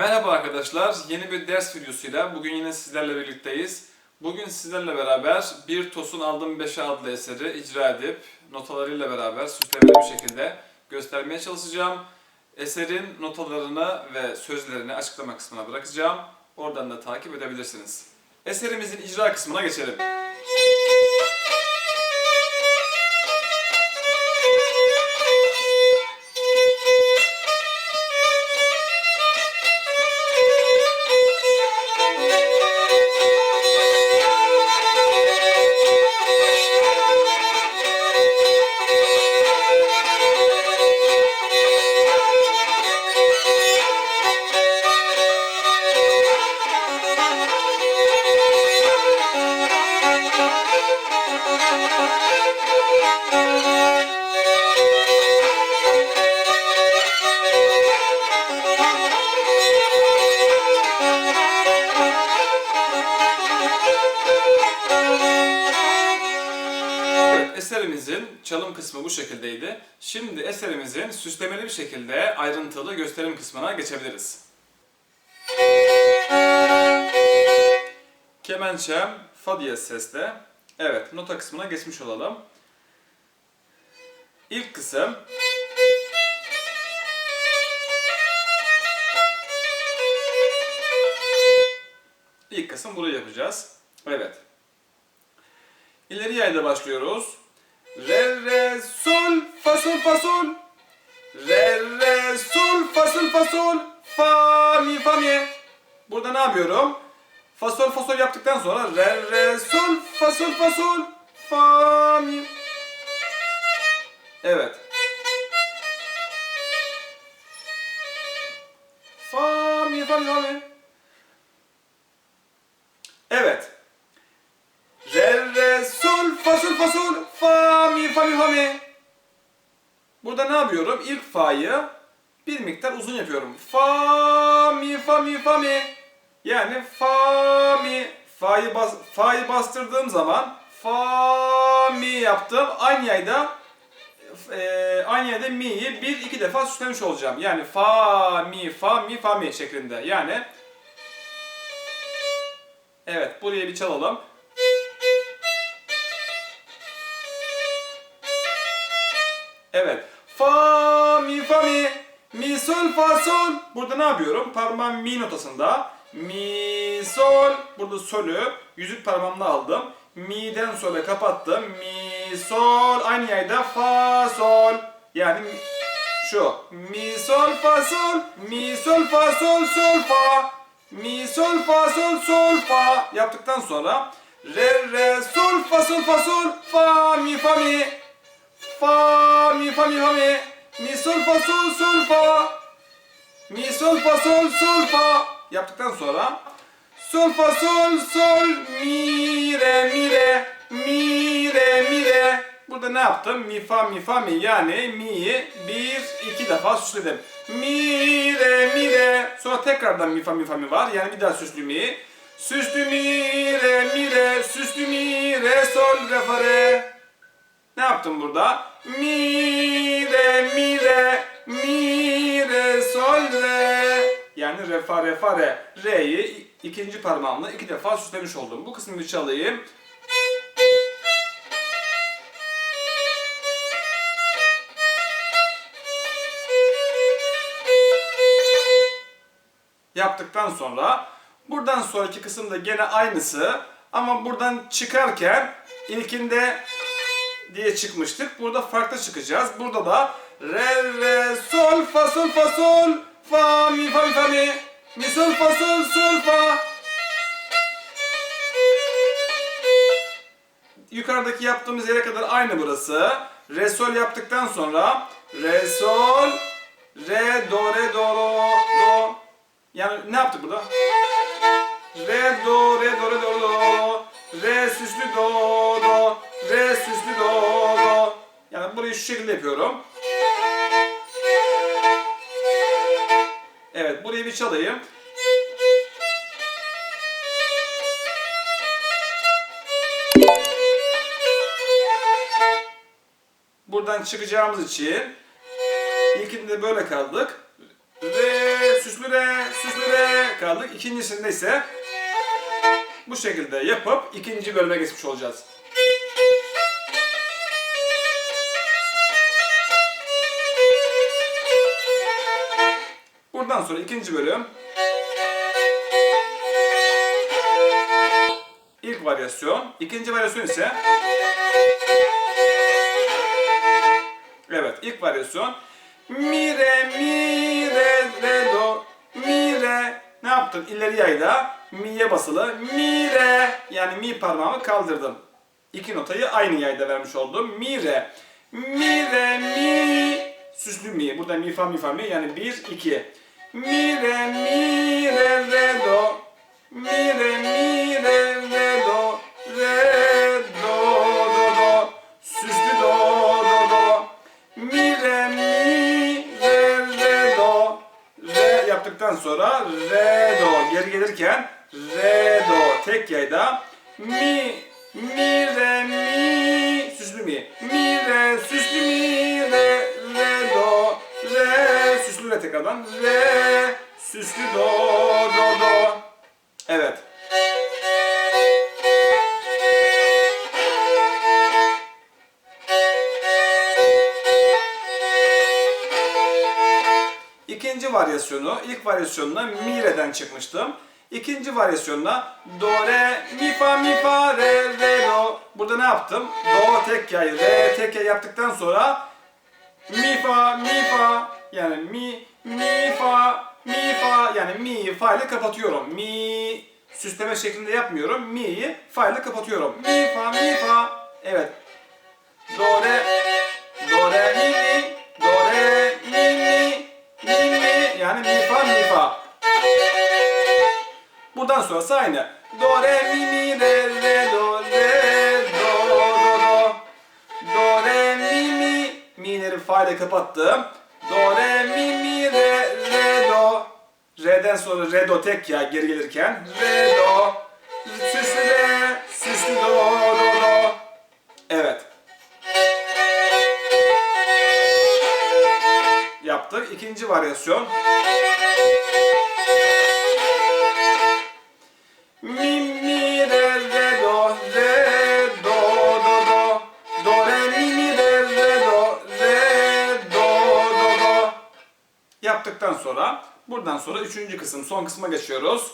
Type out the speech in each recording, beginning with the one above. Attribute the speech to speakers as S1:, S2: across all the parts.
S1: Merhaba arkadaşlar, yeni bir ders videosuyla bugün yine sizlerle birlikteyiz. Bugün sizlerle beraber Bir Tosun Aldım Beşe adlı eseri icra edip notalarıyla beraber süslemeli bir şekilde göstermeye çalışacağım. Eserin notalarını ve sözlerini açıklama kısmına bırakacağım. Oradan da takip edebilirsiniz. Eserimizin icra kısmına geçelim. Eserimizin çalım kısmı bu şekildeydi. Şimdi eserimizin süslemeli bir şekilde ayrıntılı gösterim kısmına geçebiliriz. Kemençem fa diyez sesle. Evet, nota kısmına geçmiş olalım. İlk kısım İlk kısım burayı yapacağız. Evet. İleri yayda başlıyoruz. Re re sol fa sol fa sol. Re re sol fa sol fa sol. Fa mi fa mi. Burada ne yapıyorum? Fa sol fa sol yaptıktan sonra re re sol fa sol fa sol. Fa mi. Evet. Fa mi fa mi fa mi. Evet. Re re sol fa sol fa sol fa mi fa mi fa mi. Burada ne yapıyorum? İlk fa'yı bir miktar uzun yapıyorum. Fa mi fa mi fa mi. Yani fa mi fa'yı bas fa'yı bastırdığım zaman fa mi yaptım. Aynı yayda e, aynı yerde mi'yi bir iki defa süslemiş olacağım. Yani fa mi fa mi fa mi şeklinde. Yani Evet, buraya bir çalalım. Evet. Fa mi fa mi mi sol fa sol. Burada ne yapıyorum? Parmağım mi notasında. Mi sol. Burada solü yüzük parmağımla aldım. Mi'den sola kapattım. Mi sol. Aynı yerde fa sol. Yani şu. Mi sol fa sol. Mi sol fa sol sol fa. Mi sol fa sol sol fa yaptıktan sonra re re sol fa sol fa sol fa mi fa mi fa mi fa mi fa mi. Mi sol fa sol sol fa. Mi sol fa sol sol fa. Yaptıktan sonra sol fa sol sol mi re mi re. Mi re mi re. Burada ne yaptım? Mi fa mi fa mi. Yani mi'yi bir iki defa süsledim. Mi re mi re. Sonra tekrardan mi fa mi fa mi var. Yani bir daha süslü mi. Süslü mi re mi re. Süslü mi re sol re fa re. Yaptım burada? Mi re mi re mi re sol re. Yani re fa re fa re. Re'yi ikinci parmağımla iki defa süslemiş oldum. Bu kısmı çalayım. yaptıktan sonra buradan sonraki kısımda gene aynısı ama buradan çıkarken ilkinde diye çıkmıştık. Burada farklı çıkacağız. Burada da re re sol fa sol fa sol fa mi fa mi fa mi mi sol fa sol sol fa Yukarıdaki yaptığımız yere kadar aynı burası. Re sol yaptıktan sonra re sol re do re do ro do yani ne yaptık burada? Re do re do re do do re süslü do do şekilde yapıyorum. Evet burayı bir çalayım. Buradan çıkacağımız için ilkinde böyle kaldık. Re süslü re, süslü re kaldık. İkincisinde ise bu şekilde yapıp ikinci bölüme geçmiş olacağız. Buradan sonra ikinci bölüm. İlk varyasyon. İkinci varyasyon ise Evet, ilk varyasyon. Mi re mi re re do. Mi re ne yaptım? İleri yayda mi'ye basılı. Mi re yani mi parmağımı kaldırdım. İki notayı aynı yayda vermiş oldum. Mi re mi. Re mi süslü mi. Burada mi fa mi fa mi? Yani 1 2 mi re mi re re do mi re re do re do do. Do süslü do do do. Mi re mi re do re yaptıktan sonra re do. Geri gelirken re do. Tek yayda mi mi re mi. Süslü mi? Mi re süslü mi re tekrardan re süslü do do do evet İkinci varyasyonu, ilk varyasyonuna mi re'den çıkmıştım. İkinci varyasyonuna do re mi fa mi fa re re do. Burada ne yaptım? Do tek yay, re tek yay yaptıktan sonra mi fa mi fa yani mi mi fa mi fa yani mi fa ile kapatıyorum. Mi süsleme şeklinde yapmıyorum. Mi'yi fa ile kapatıyorum. Mi fa mi fa. Evet. Do re do re mi mi do re mi mi mi mi yani mi fa mi fa. Buradan sonrası aynı. Do re mi mi re re do re do do do. Do re mi mi mi'leri fa ile kapattım. Sonra re do tek ya geri gelirken. Re do. Süslü re, süslü do do do. Evet. Yaptık. İkinci varyasyon. Sonra buradan sonra üçüncü kısım son kısma geçiyoruz.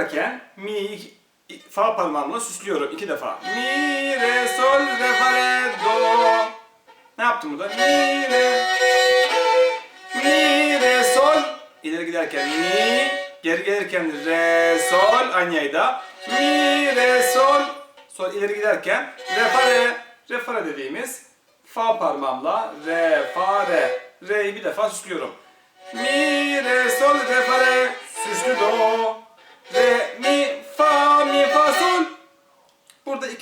S1: Giderken mi fa parmağımla süslüyorum iki defa. Mi, re, sol, re, fa, re, do. Ne yaptım burada? Mi, re, mi, re, sol. İleri giderken mi, geri gelirken re, sol, aynı yayda. Mi, re, sol. Sol ileri giderken re, fa, re. Re, fa, re dediğimiz fa parmağımla re, fa, re. Re'yi bir defa süslüyorum.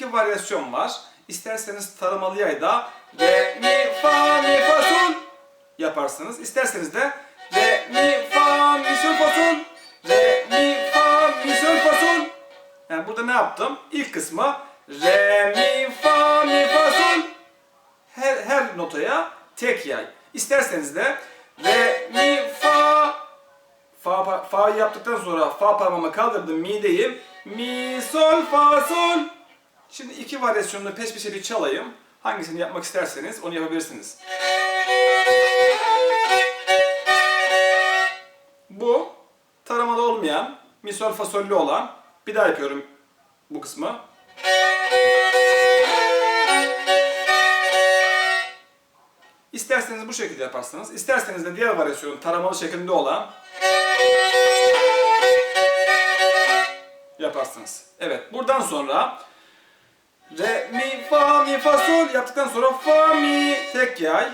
S1: İki varyasyon var. İsterseniz taramalı yayda re, mi, fa, mi, fa, sol yaparsınız. İsterseniz de re, mi, fa, mi, sol, fa, sol. Re, mi, fa, mi, sol, fa, sol. Yani burada ne yaptım? İlk kısmı re, mi, fa, mi, fa, sol. Her, her notaya tek yay. İsterseniz de re, mi, fa, fa, fa, yaptıktan sonra fa parmağımı kaldırdım mi'deyim. Mi, sol, fa, sol. Şimdi iki varyasyonunu peş peşe bir çalayım. Hangisini yapmak isterseniz onu yapabilirsiniz. Bu taramalı olmayan, mi, sol, olan. Bir daha yapıyorum bu kısmı. İsterseniz bu şekilde yaparsınız. İsterseniz de diğer varyasyonun taramalı şeklinde olan yaparsınız. Evet, buradan sonra re, mi, fa, mi, fa, sol yaptıktan sonra fa, mi, tek yay.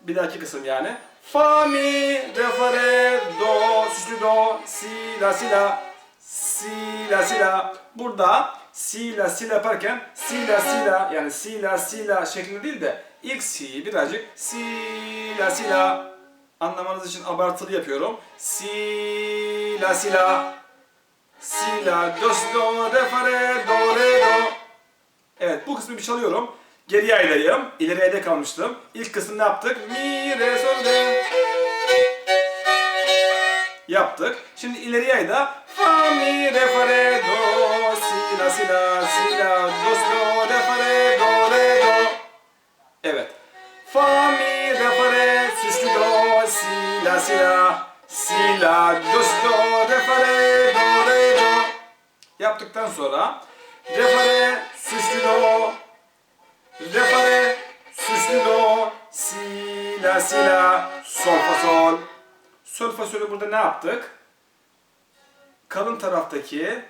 S1: Bir dahaki kısım yani. Fa, mi, re, fa, re, do, süslü do, si, la, si, la, si, la, si, la. Burada si, la, si, la yaparken si, la, si, la yani si, la, si, la şeklinde değil de ilk si'yi birazcık si, la, si, la anlamanız için abartılı yapıyorum. Si, la, si, la, si, la, do, si, do, re, fa, re, do, re, do. Evet bu kısmı bir çalıyorum. Geriye aydayım. İleriye de kalmıştım. İlk kısmı ne yaptık? Mi, re, sol, re. Yaptık. Şimdi ileriye ayda fa, mi, re, fa, re, do, si, la, si, la, si, la, do, si, do, re, fa, re, do, re, do. Evet. Fa, mi, re, fa, re, süslü do, si, la, si, la, si, la, do, si, do, re, fa, re, do, re, do. Yaptıktan sonra re, fa, re, süslü do, re, fa, re, süslü do, si, la, si, la, sol, fa, sol. Sol, fa, solü burada ne yaptık? Kalın taraftaki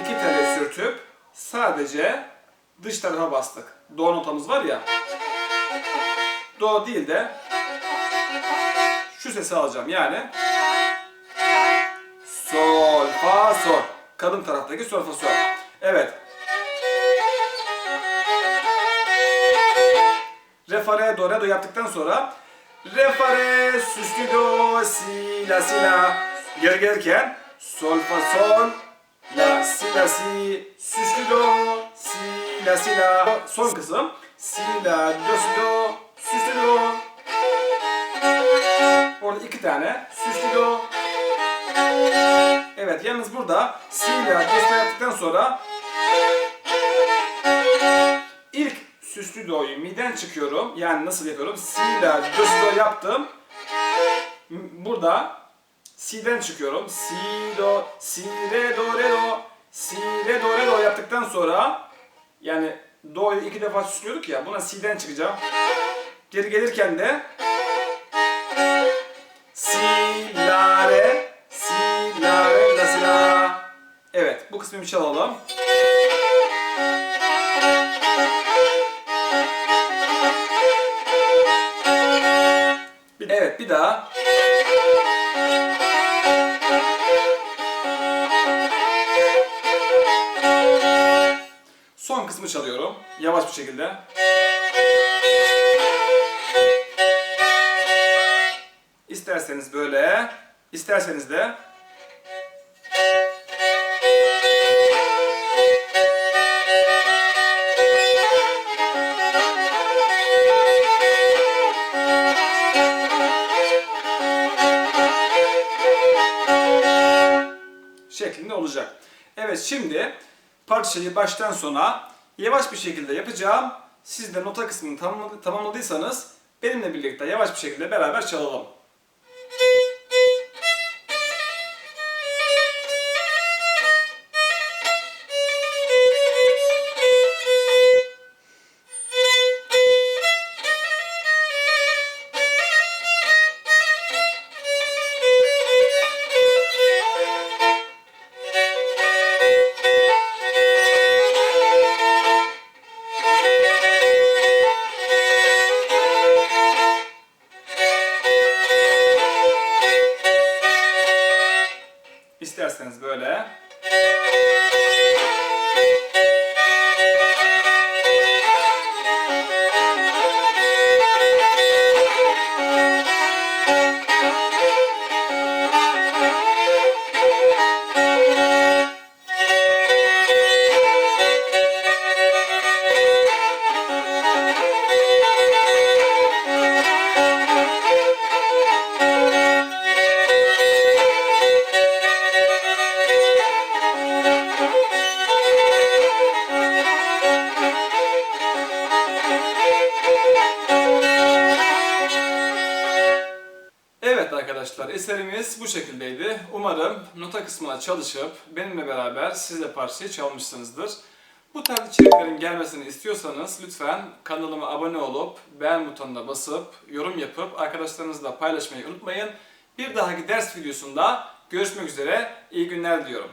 S1: iki tele sürtüp sadece dış tarafa bastık. Do notamız var ya. Do değil de şu sesi alacağım yani sol fa sol kalın taraftaki sol fa sol evet re fa re do re do yaptıktan sonra re fa re süslü do si la si la geri gelirken sol fa sol la si la si süslü do si la si la son kısım si la do si do süslü do orada iki tane süslü do evet yalnız burada si la do yaptıktan sonra süslü do'yu miden çıkıyorum. Yani nasıl yapıyorum? Si do si do yaptım. Burada si'den çıkıyorum. Si do si re do re do. Si re do re do yaptıktan sonra yani do'yu iki defa süslüyorduk ya buna si'den çıkacağım. Geri gelirken de si la re si la re la si la. Evet bu kısmı bir çalalım Evet bir daha. Son kısmı çalıyorum. Yavaş bir şekilde. İsterseniz böyle, isterseniz de şeklinde olacak. Evet şimdi parçayı baştan sona yavaş bir şekilde yapacağım. Siz de nota kısmını tamamladı- tamamladıysanız benimle birlikte yavaş bir şekilde beraber çalalım. Arkadaşlar eserimiz bu şekildeydi. Umarım nota kısmına çalışıp benimle beraber siz de parçayı çalmışsınızdır. Bu tarz içeriklerin gelmesini istiyorsanız lütfen kanalıma abone olup beğen butonuna basıp yorum yapıp arkadaşlarınızla paylaşmayı unutmayın. Bir dahaki ders videosunda görüşmek üzere. İyi günler diliyorum.